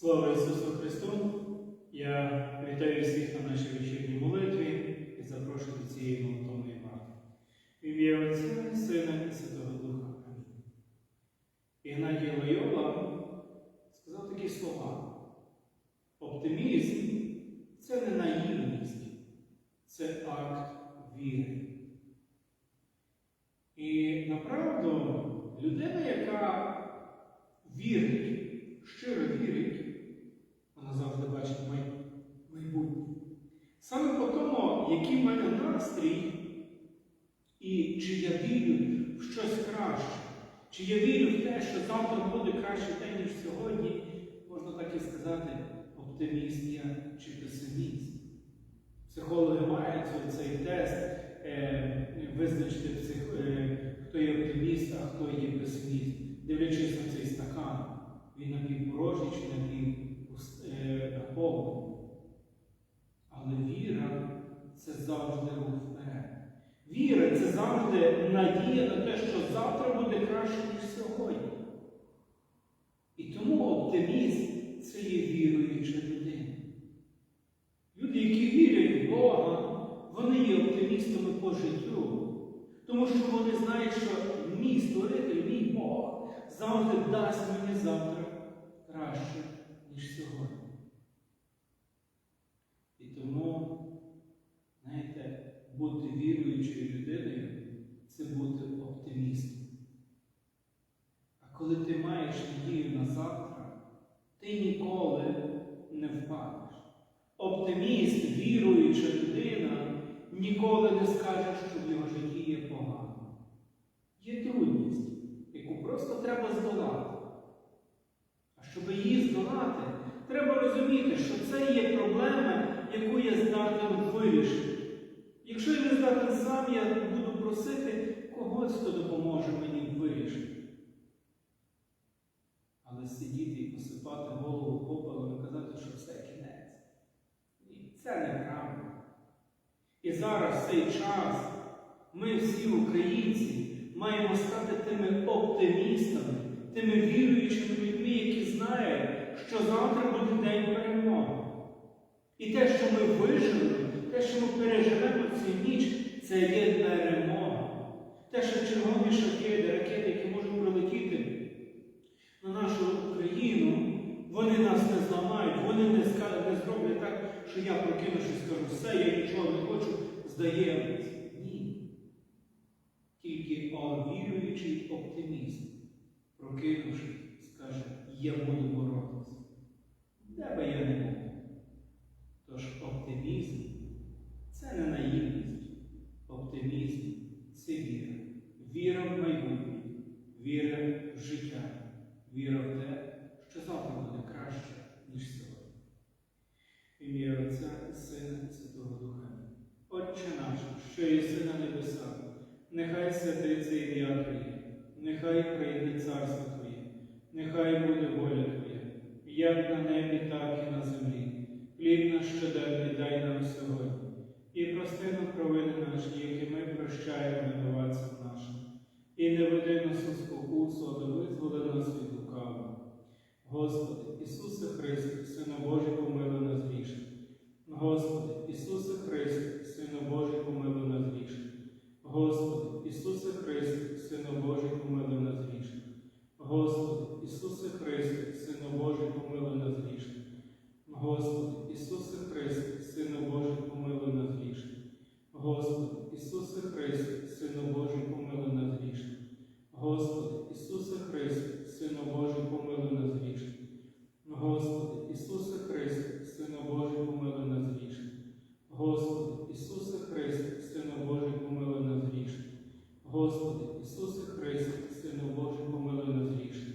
Слава Ісусу Христу! Я вітаю всіх на нашій вечірній молитві і запрошую до цієї молитовної варти. В ім'я Отця і Сина і Святого Духа. Амінь. Ігнатій Лойола сказав такі слова. Оптимізм це не наївність, це акт віри. І направду людина, яка вірить, бачить майбутнє. Саме по тому, який в мене настрій, і чи я вірю в щось краще, чи я вірю в те, що завтра буде краще день, ніж сьогодні, можна так і сказати, оптиміст я чи песиміст. Психологи мають цей- тест е, визначити, псих, е, хто є оптиміст, а хто є песиміст, дивлячись на цей стакан. Він напівпорожній чи напівповний. Але віра це завжди рух вперед. Віра це завжди надія на те, що завтра буде краще, ніж сьогодні. І тому оптимізм це є віруюча людина. Люди, які вірять в Бога, вони є оптимістами по життю. Тому що вони знають, що мій створитель, мій Бог завжди дасть мені завтра краще, ніж сьогодні. І тому, знаєте, бути віруючою людиною це бути оптимістом. А коли ти маєш надію на завтра, ти ніколи не впадеш. Оптиміст, віруюча людина, ніколи не скаже, що в його житті є погано. Є трудність, яку просто треба здолати. А щоб її здолати, треба розуміти, що це є проблема, яку я здатен вирішити. Якщо я не здатен сам, я просити когось, хто допоможе мені вирішити. Але сидіти і посипати голову попелом і казати, що все кінець. Ні, це неправда. І зараз в цей час ми всі українці маємо стати тими оптимістами, тими віруючими людьми, які знають, що завтра буде день перемоги. І те, що ми вижили, те, що ми переживемо цю ніч, це є перемога. Те, що чергові шахеди, ракети, які можуть прилетіти на нашу Україну, вони нас не зламають, вони не, ска- не зроблять так, що я прокинувшись скажу, все, я нічого не хочу, здаємось. Ні. Тільки віруючий оптиміст, прокинувшись, скаже, я буду боротися. Де би я не був. Тож оптимізм це не наївність. Оптимізм це віра. Віра в майбутнє, віра в життя, віра в те, що завтра буде краще, ніж сьогодні. В Ім'я Отця і Сина і Святого Духа. Отче наш, що єси на небесах, нехай святиться ім'я Твоє, нехай прийде царство Твоє, нехай буде воля Твоя, як на небі, так і на землі. Хліб наш щоденний дай нам сьогодні, і прости нам провини наші, які ми прощаємо винуватцям нашим. І не веди нас у спокусу, але визволи нас від лукавого. Господи, Ісусе Христе, Сина Божий, Господи, Ісусе Христе, Сина Божий, помилуй нас грішних. Господи, Ісусе Христе, Сина Божий, помилуй нас грішних. Господи, Ісусе Христе, Сина Божий, помилуй нас грішних. Господи, Ісусе Христе, Сина Божий, помилуй нас грішних. Господи, Ісусе Христе, Сина Божий, помилуй нас грішних. Господи, Ісусе Христе, Сина Божий, помилуй нас грішних. Господи, Ісусе Христе, Сина Божий, помилуй нас грішних.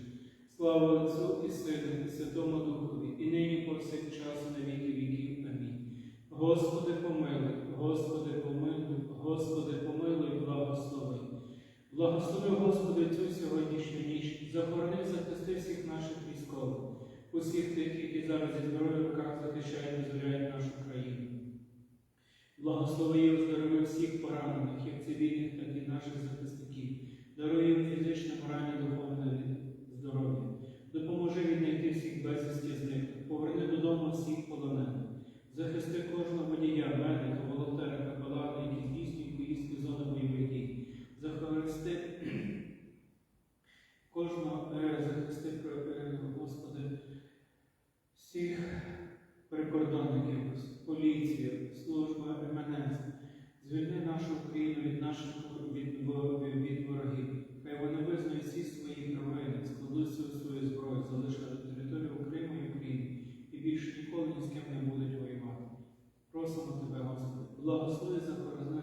Слава Отцю і Сину, і Святому Духові, і нині повсякчас, і на віки віків. Амінь. Господи, помилуй, Господи, помилуй, Господи, помилуй, благослови. Благослови, Господи, цю сьогоднішню ніч, захорони, захисти всіх наших військових, усіх тих, які зараз зі зброєю в руках захищають і визволяють нашу країну. Благослови і оздорови всіх поранених, як цивільних, так і наших захисників. Служба МНС. Звільни нашу Україну від наших від, від ворогів. Хай вони визнають всі свої провини, складуть свою, зброю, залишать територію Криму і України і більше ніколи ні з ким не будуть воювати. Просимо тебе, Господи, благослови захорони